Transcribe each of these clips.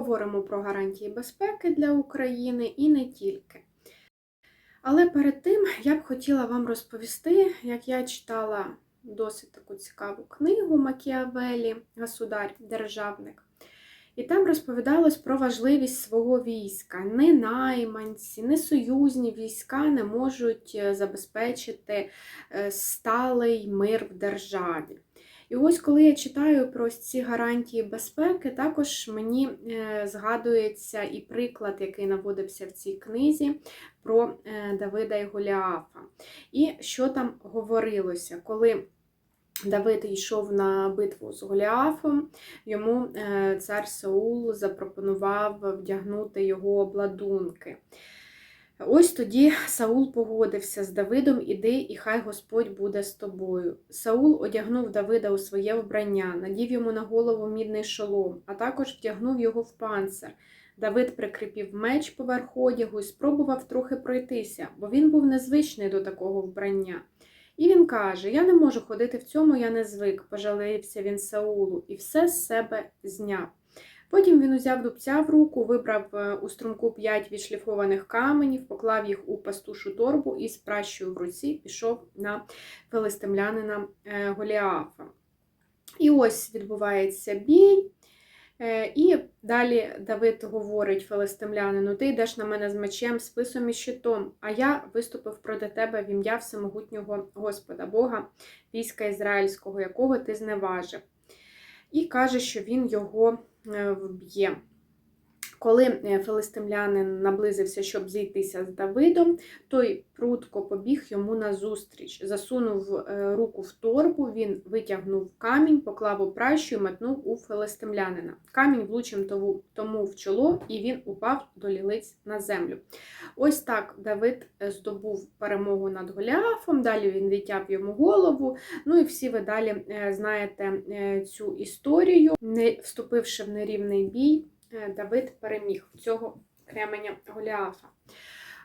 поговоримо про гарантії безпеки для України і не тільки. Але перед тим я б хотіла вам розповісти, як я читала досить таку цікаву книгу Макіавелі Государь, державник. І там розповідалось про важливість свого війська. Не найманці, не союзні війська не можуть е, забезпечити е, сталий мир в державі. І ось коли я читаю про ці гарантії безпеки, також мені е, згадується і приклад, який наводився в цій книзі про Давида і Голіафа. І що там говорилося, коли Давид йшов на битву з Голіафом, йому е, цар Саул запропонував вдягнути його обладунки. Ось тоді Саул погодився з Давидом, іди, і хай Господь буде з тобою. Саул одягнув Давида у своє вбрання, надів йому на голову мідний шолом, а також вдягнув його в панцир. Давид прикріпів меч поверх одягу і спробував трохи пройтися, бо він був незвичний до такого вбрання. І він каже: Я не можу ходити в цьому, я не звик, пожалився він Саулу, і все з себе зняв. Потім він узяв дубця в руку, вибрав е, у струмку п'ять відшліфованих каменів, поклав їх у пастушу торбу і з пращою в руці пішов на филистимлянина е, Голіафа. І ось відбувається бій. Е, і далі Давид говорить филистимлянину, ти йдеш на мене з мечем, списом і щитом, а я виступив проти тебе в ім'я всемогутнього Господа, Бога, війська Ізраїльського, якого ти зневажив. І каже, що він його вб'є. Коли е, филистимлянин наблизився, щоб зійтися з Давидом, той прудко побіг йому назустріч, засунув е, руку в торбу, він витягнув камінь, поклав у пращу і метнув у филистимлянина. Камінь влучив тому в чоло, і він упав до лілиць на землю. Ось так Давид е, здобув перемогу над Голіафом, далі він відтяв йому голову. Ну і всі ви далі знаєте цю історію, не вступивши в нерівний бій. Е, Давид переміг цього кременя Голіафа.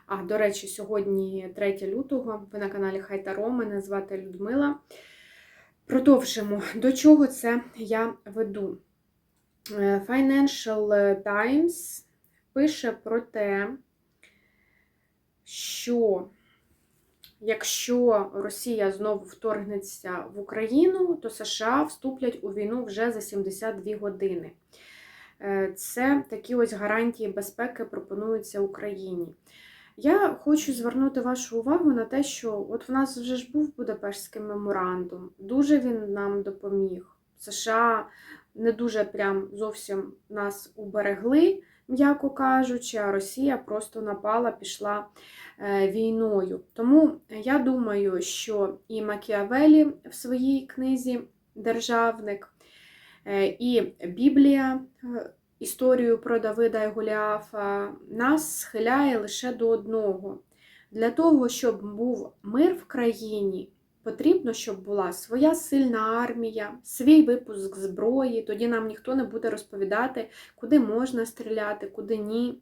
А, до речі, сьогодні 3 лютого, ви на каналі Хайтаро, мене звати Людмила. Продовжимо, до чого це я веду. Е, Financial Times пише про те, що якщо Росія знову вторгнеться в Україну, то США вступлять у війну вже за 72 години. Е, це такі ось гарантії безпеки пропонуються Україні. Я хочу звернути вашу увагу на те, що от в нас вже ж був Будапештський меморандум, дуже він нам допоміг. США не дуже прям зовсім нас уберегли, м'яко кажучи, а Росія просто напала, пішла е, війною. Тому я думаю, що і Макіавелі в своїй книзі Державник. Е, і Біблія, е, історію про Давида і Голіафа, нас схиляє лише до одного. Для того, щоб був мир в країні, потрібно, щоб була своя сильна армія, свій випуск зброї. Тоді нам ніхто не буде розповідати, куди можна стріляти, куди ні.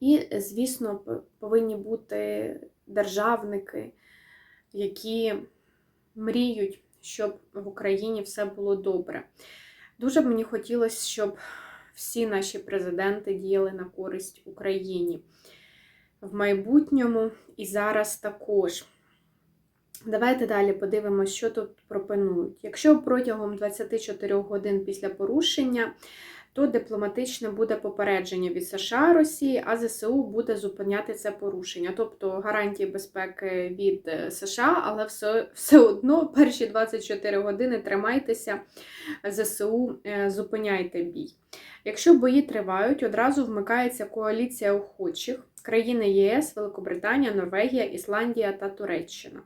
І, звісно, повинні бути державники, які мріють щоб в Україні все було добре. Дуже б мені хотілося, щоб всі наші президенти діяли на користь Україні в майбутньому і зараз також. Давайте далі подивимося, що тут пропонують. Якщо протягом 24 годин після порушення то дипломатичне буде попередження від США Росії, а ЗСУ буде зупиняти це порушення. Тобто гарантії безпеки від е, США, але все, все одно перші 24 години тримайтеся, ЗСУ е, зупиняйте бій. Якщо бої тривають, одразу вмикається коаліція охочих країни ЄС, Великобританія, Норвегія, Ісландія та Туреччина.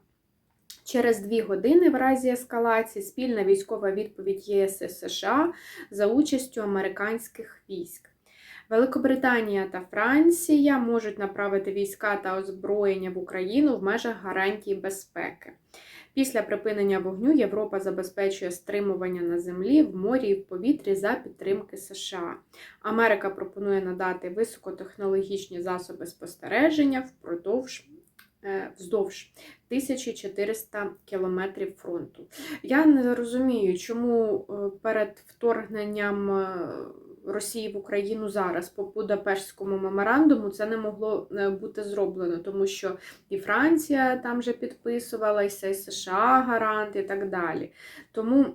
Через дві години, в разі ескалації, спільна військова відповідь ЄС і США за участю американських військ. Великобританія та Франція можуть направити війська та озброєння в Україну в межах гарантій безпеки. Після припинення вогню Європа забезпечує стримування на землі, в морі і в повітрі за підтримки США. Америка пропонує надати високотехнологічні засоби спостереження впродовж вздовж 1400 кілометрів фронту. Я не розумію, чому е, перед вторгненням е, Росії в Україну зараз по Будапештському меморандуму це не могло е, бути зроблено, тому що і Франція там же підписувалася, і США гарант, і так далі. Тому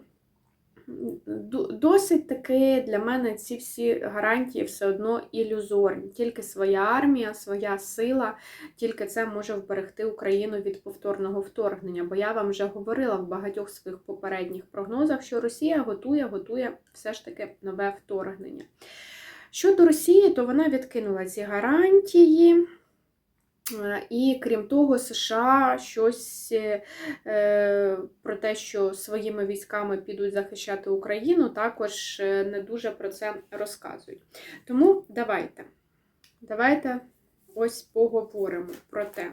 досить таки для мене ці всі гарантії все одно ілюзорні. Тільки своя армія, своя сила, тільки це може вберегти Україну від повторного вторгнення. Бо я вам вже говорила в багатьох своїх попередніх прогнозах, що Росія готує, готує все ж таки нове вторгнення. Щодо Росії, то вона відкинула ці гарантії. Е, І крім того, США щось е, про те, що своїми військами підуть захищати Україну, також е, не дуже про це розказують. Тому давайте, давайте ось поговоримо про те.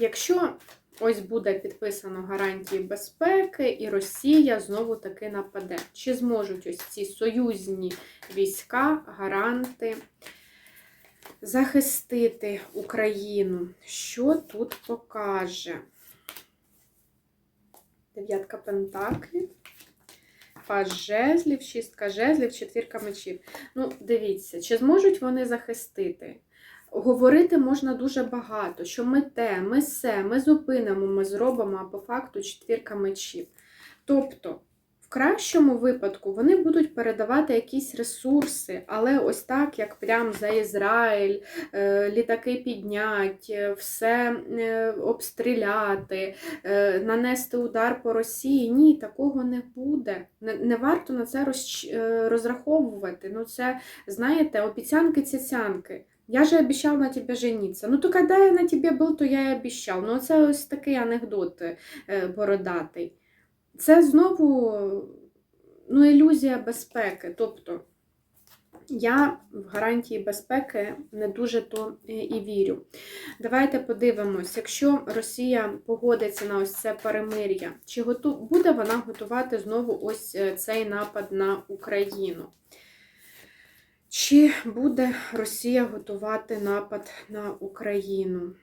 Якщо ось буде підписано гарантії безпеки, і Росія знову таки нападе, чи зможуть ось ці союзні війська, гаранти захистити Україну? Що тут покаже? Дев'ятка пентаклів. Паж жезлів, шістка жезлів, четвірка мечів. Ну, дивіться, чи зможуть вони захистити? Говорити можна дуже багато, що ми те, ми се, ми зупинимо, ми зробимо, а по факту четвірка мечів. Тобто, в кращому випадку вони будуть передавати якісь ресурси, але ось так, як прям за Ізраїль, е, літаки піднять, е, все е, обстріляти, нанести удар по Росії. Ні, такого не буде. Не, варто на це розраховувати. Ну, це, знаєте, обіцянки цяцянки. Я же обіцяв на тебе жениться. Ну, то коли я на тебе був, то я і обіцяв. Ну, це ось такий анекдот бородатий. Це знову ну, ілюзія безпеки. Тобто я в гарантії безпеки не дуже то і вірю. Давайте подивимось, якщо Росія погодиться на ось це перемир'я, чи готу... буде вона готувати знову ось е, цей напад на Україну? Чи буде Росія готувати напад на Україну?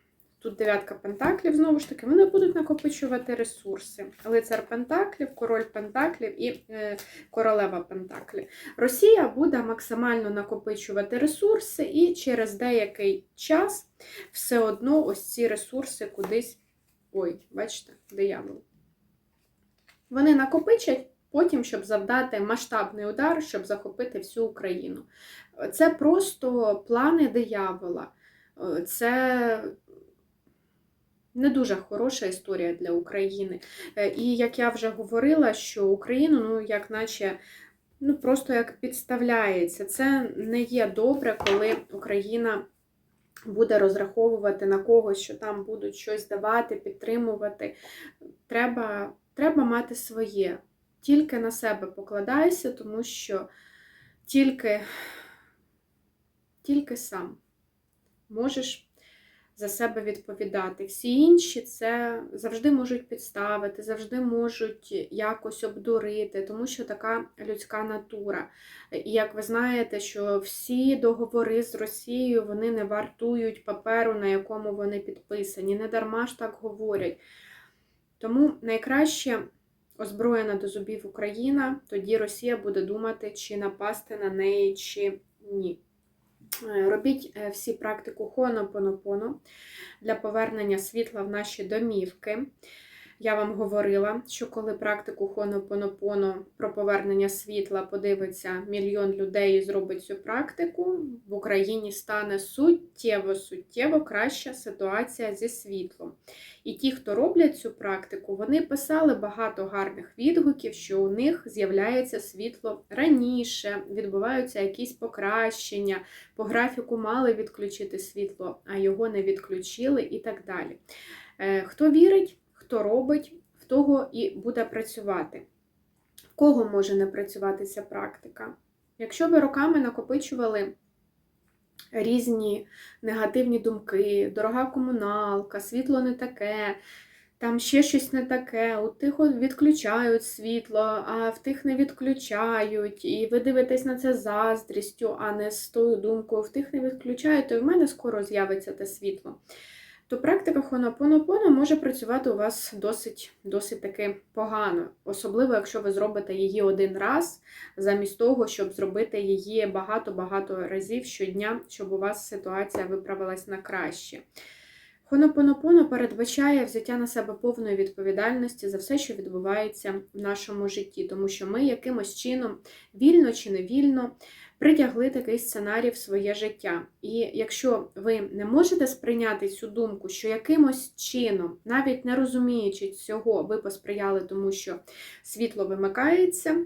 Тут дев'ятка пентаклів, знову ж таки, вони будуть накопичувати ресурси. Лицар Пентаклів, король Пентаклів і е, королева Пентаклів. Росія буде максимально накопичувати ресурси, і через деякий час все одно ось ці ресурси кудись. Ой, бачите, диявол. Вони накопичать потім, щоб завдати масштабний удар, щоб захопити всю Україну. Це просто плани диявола. Е, Це не дуже хороша історія для України. Е, І як я вже говорила, що Україну, ну, як наче, ну, просто як підставляється. Це не є добре, коли Україна буде розраховувати на когось, що там будуть щось давати, підтримувати. Треба, треба мати своє. Тільки на себе покладайся, тому що тільки, тільки сам можеш за себе відповідати. Всі інші це завжди можуть підставити, завжди можуть якось обдурити, тому що така людська натура. І як ви знаєте, що всі договори з Росією вони не вартують паперу, на якому вони підписані. Не дарма ж так говорять. Тому найкраще озброєна до зубів Україна, тоді Росія буде думати, чи напасти на неї, чи ні. Е, Робіть е, всі практику Хо'онопонопоно для повернення світла в наші домівки. Я вам говорила, що коли практику Хо'онопонопоно про повернення світла подивиться мільйон людей і зробить цю практику, в Україні стане суттєво-суттєво краща ситуація зі світлом. І ті, хто роблять цю практику, вони писали багато гарних відгуків, що у них з'являється світло раніше, відбуваються якісь покращення, по графіку мали відключити світло, а його не відключили і так далі. Е, Хто вірить, хто робить, в того і буде працювати. В кого може не працювати ця практика? Якщо ви роками накопичували різні негативні думки, дорога комуналка, світло не таке, там ще щось не таке, у тих відключають світло, а в тих не відключають, і ви дивитесь на це заздрістю, а не з тою думкою, в тих не відключають, то в мене скоро з'явиться те світло. То практика Хонопонопоно може працювати у вас досить, досить таки погано, особливо якщо ви зробите її один раз, замість того, щоб зробити її багато-багато разів щодня, щоб у вас ситуація виправилась на краще. Хонопонопоно передбачає взяття на себе повної відповідальності за все, що відбувається в нашому житті, тому що ми якимось чином, вільно чи невільно, притягли такий сценарій в своє життя. І якщо ви не можете сприйняти цю думку, що якимось чином, навіть не розуміючи цього, ви посприяли тому, що світло вимикається,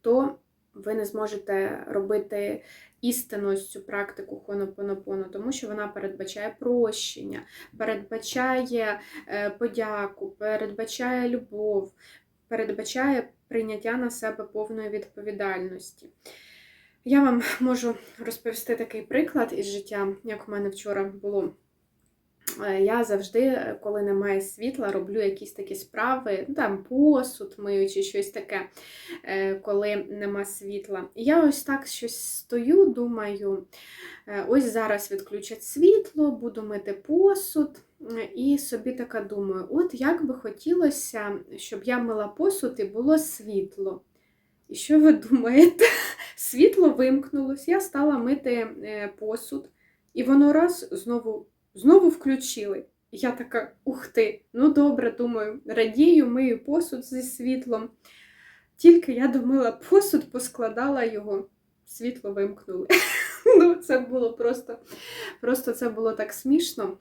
то ви не зможете робити істинно ось цю практику хонопонопоно, тому що вона передбачає прощення, передбачає е, подяку, передбачає любов, передбачає прийняття на себе повної відповідальності. Я вам можу розповісти такий приклад із життя, як у мене вчора було. Е, Я завжди, коли немає світла, роблю якісь такі справи, ну, там посуд мию чи щось таке, е, коли нема світла. І я ось так щось стою, думаю, е, ось зараз відключать світло, буду мити посуд. Е, І собі така думаю, от як би хотілося, щоб я мила посуд і було світло. І що ви думаєте? Світло вимкнулось, я стала мити е, посуд, і воно раз знову знову включили. Я така, ух ти, ну добре, думаю, радію, мию посуд зі світлом. Тільки я домила посуд, поскладала його, світло вимкнули. Ну, це було просто, просто це було так смішно.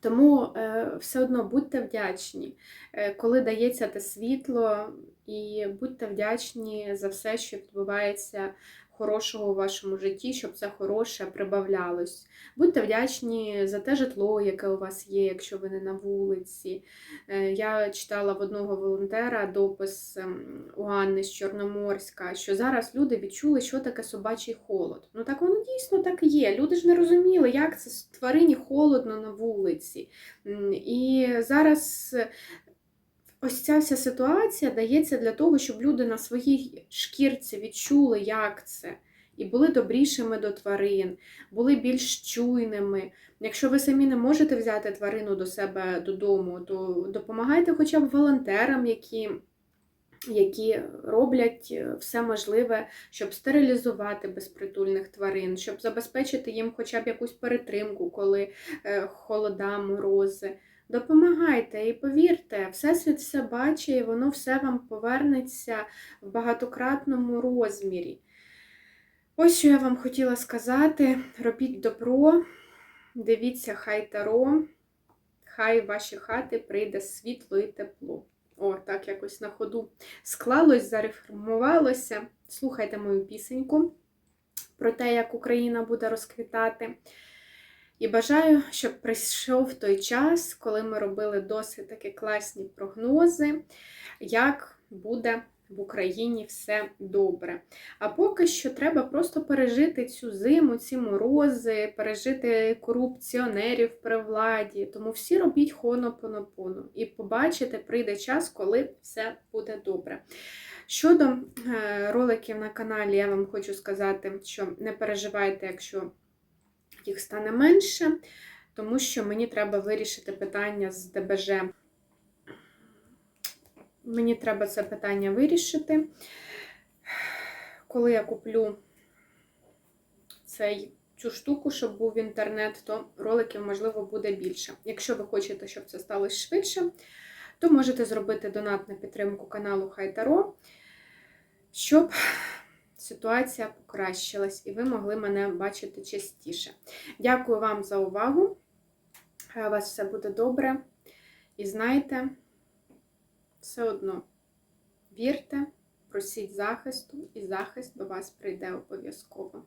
Тому е, все одно будьте вдячні, е, коли дається те світло, і будьте вдячні за все, що відбувається хорошого у вашому житті, щоб це хороше прибавлялось. Будьте вдячні за те житло, яке у вас є, якщо ви не на вулиці. Е, Я читала в одного волонтера допис ем, у Анни з Чорноморська, що зараз люди відчули, що таке собачий холод. Ну так воно дійсно так і є. Люди ж не розуміли, як це тварині холодно на вулиці. І зараз ось ця вся ситуація дається для того, щоб люди на своїй шкірці відчули, як це. І були добрішими до тварин, були більш чуйними. Якщо ви самі не можете взяти тварину до себе додому, то допомагайте хоча б волонтерам, які, які роблять е, все можливе, щоб стерилізувати безпритульних тварин, щоб забезпечити їм хоча б якусь перетримку, коли е, холода, морози. Допомагайте і повірте, Всесвіт все бачить, і воно все вам повернеться в багатократному розмірі. Ось що я вам хотіла сказати: робіть добро, дивіться, хай таро, хай в ваші хати прийде світло і тепло. О, так якось на ходу склалось, зареформувалося. Слухайте мою пісеньку про те, як Україна буде розквітати. І бажаю, щоб прийшов той час, коли ми робили досить такі класні прогнози, як буде в Україні все добре. А поки що треба просто пережити цю зиму, ці морози, пережити корупціонерів при владі. Тому всі робіть хонопонопоно. І побачите, прийде час, коли все буде добре. Щодо е, роликів на каналі, я вам хочу сказати, що не переживайте, якщо їх стане менше, тому що мені треба вирішити питання з ДБЖ. Мені треба це питання вирішити. Коли я куплю цей, цю штуку, щоб був інтернет, то роликів, можливо, буде більше. Якщо ви хочете, щоб це сталося швидше, то можете зробити донат на підтримку каналу Хайтаро, щоб ситуація покращилась і ви могли мене бачити частіше. Дякую вам за увагу. Хай у вас все буде добре. І знайте, все одно вірте, просіть захисту, і захист до вас прийде обов'язково.